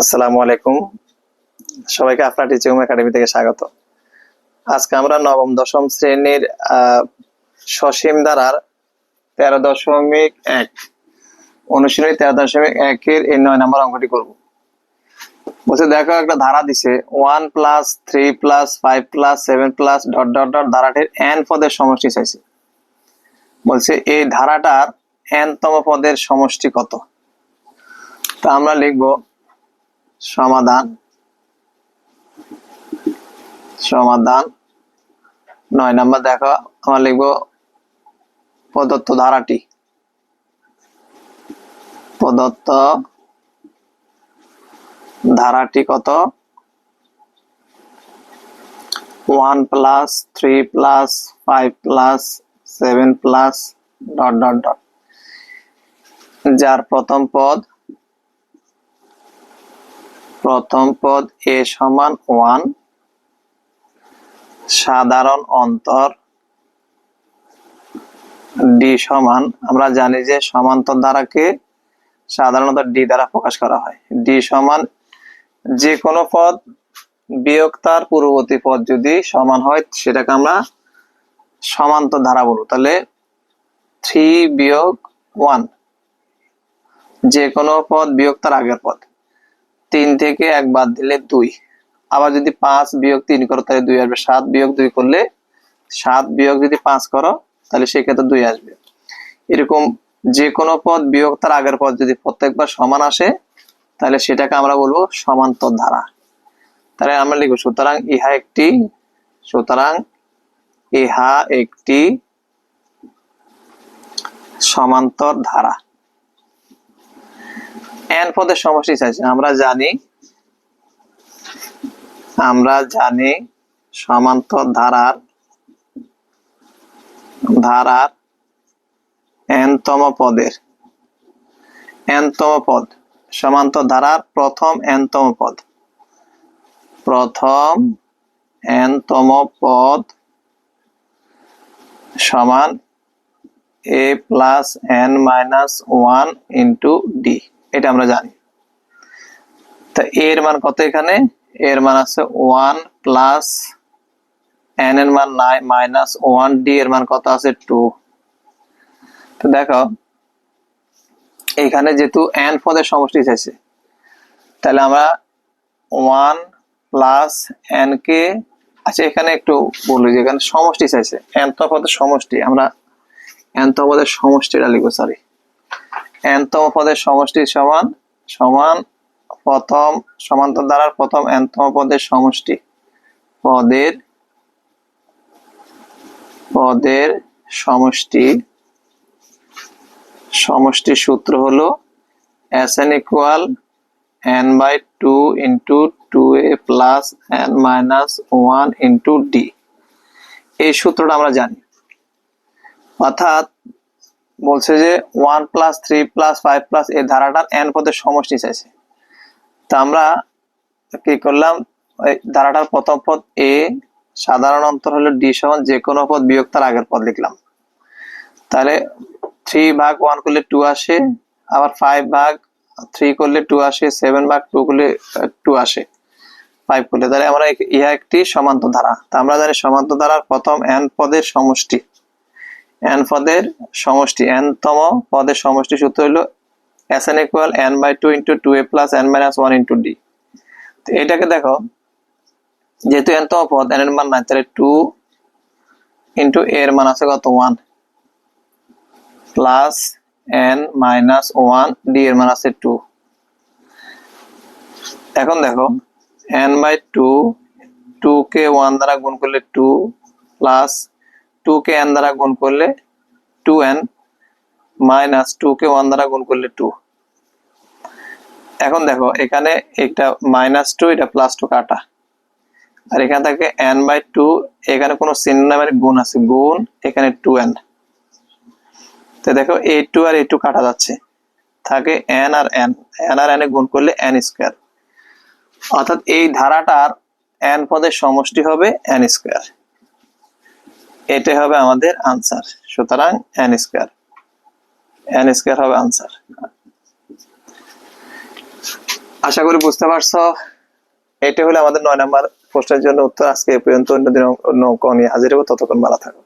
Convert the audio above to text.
আসসালামু আলাইকুম। সবাইকে আপনার টিচিং একাডেমি থেকে স্বাগত। আজকে আমরা নবম, দশম শ্রেণির সসীম ধারার তেরো দশমিক এক, অনুশীলনী তেরো দশমিক একের এই নয় নম্বর অঙ্কটি করব। বলছে, দেখো, একটা ধারা দিছে one plus three plus five plus seven plus dot dot dot ধারাটির N পদের সমষ্টি চাইছে। বলছে, এই ধারাটার এন তম পদের সমষ্টি কত? তা আমরা লিখব সমাধান। সমাধান। নয় নাম্বার দেখো, আমার লিখব প্রদত্ত ধারাটি। প্রদত্ত ধারাটি কত? One plus three plus five plus seven plus dot dot dot. যার প্রথম পদ প্রথম পদ এ সমান ওয়ান। সাধারণ অন্তর ডি সমান, আমরা জানি যে সমান্তর দ্বারাকে সাধারণত ডি দ্বারা প্রকাশ করা হয়। ডি সমান যে কোনো পদ, বিয়োগ তার পূর্ববর্তী পদ যদি সমান হয়, সেটাকে আমরা সমান্তর ধারা বলব। তাহলে থ্রি বিয়োগ ওয়ান যে কোনো পদ বিয়োগ তার আগের পদ। তিন থেকে এক বাদ দিলে দুই। আবার যদি পাঁচ বিয়োগ তিন করো, তাহলে দুই আসবে। সাত বিয়োগ দুই করলে সাত বিয়োগ যদি পাঁচ করো, তাহলে সেক্ষেত্রে দুই আসবে। এরকম যে কোনো পদ বিয়োগ তার আগের পদ যদি প্রত্যেকবার সমান আসে, তাহলে সেটাকে আমরা বলব সমান্তর ধারা। তাহলে আমরা লিখব, সুতরাং ইহা একটি, সুতরাং ইহা একটি সমান্তর ধারা। এন পদের সমষ্টি চাইছে আমরা জানি আমরা জানি সমান্তর ধারার ধারার এনতম পদের এনতম পদ, সমান্তর ধারার প্রথম এনতম পদ, প্রথম এনতম পদ সমান a plus n minus one into d এটা আমরা জানি। তা এর মান কত এখানে? এর মান আছে ওয়ান প্লাস এন এর মান নাই মাইনাস ওয়ান ডি এর মান কত আছে? টু তো দেখো, এখানে যেহেতু এন পদের সমষ্টি চাইছে, তাহলে আমরা ওয়ান প্লাস এন কে আচ্ছা এখানে একটু বলি যে এখানে সমষ্টি চাইছে এন তো পদের সমষ্টি, আমরা এন তো পদের সমষ্টিটা লিখব সরি এনতম পদের সমষ্টি সমান সমান প্রথম সমান্তর দ্বারার প্রথম এনতম পদের সমষ্টি। পদের পদের সমষ্টি সমষ্টি সূত্র হলো S n equal n by two into two a plus n minus one into d এই সূত্রটা আমরা জানি। অর্থাৎ বলছে যে one plus three plus five plus এই ধারাটার এন পদের সমষ্টি চাইছে। তা আমরা কি করলাম? ধারাটার প্রথম পদ এ সাধারণ অন্তর হলো ডি সমান যে কোনো পদ বিয়োগ তার আগের পদ লিখলাম। তাহলে থ্রি ভাগ ওয়ান করলে টু আসে, আবার ফাইভ ভাগ থ্রি করলে টু আসে সেভেন ভাগ টু করলে টু আসে ফাইভ করলে। তাহলে আমরা ইহা একটি সমান্তর ধারা। তা আমরা জানি সমান্তর ধারার প্রথম এন পদের সমষ্টি। এন পদের সমষ্টি এন তম পদের সমষ্টি সূত্র হলো S n equal n by two into two a plus n minus one into d তো এটাকে দেখো, যেহেতু এন তম পদ এন এর মান নাই তাহলে টু ইন্টু এর মান আছে কত? One plus n minus one d এর মান আছে টু এখন দেখো এন বাই টু টু কে ওয়ান দ্বারা গুণ করলে টু প্লাস টু কে এন দ্বারা গুণ করলে টু এন মাইনাস টু কে ওয়ান দ্বারা গুণ করলে টু এখন দেখো, এখানে একটা মাইনাস টু এটা প্লাস টু কাটা। আর এখানে থাকে এন বাই টু এখানে কোনো চিহ্ন মানে গুণ আছে। গুণ, এখানে টু এন তো দেখো এ টু আর এ টু কাটা যাচ্ছে। থাকে এন আর এন এন আর এন এ গুণ করলে এন স্কোয়ার অর্থাৎ এই ধারাটার এন পদের সমষ্টি হবে এন স্কোয়ার এটাই হবে আমাদের আনসার সুতরাং এন স্কোয়ার এন স্কোয়ার হবে আনসার আশা করি বুঝতে পারছ। এটা হলো আমাদের নয় নম্বর প্রশ্নের জন্য উত্তর। আজকে এ পর্যন্ত অন্যদিন অন্য অঙ্ক হাজির হব। ততক্ষণ ভালো থাকো।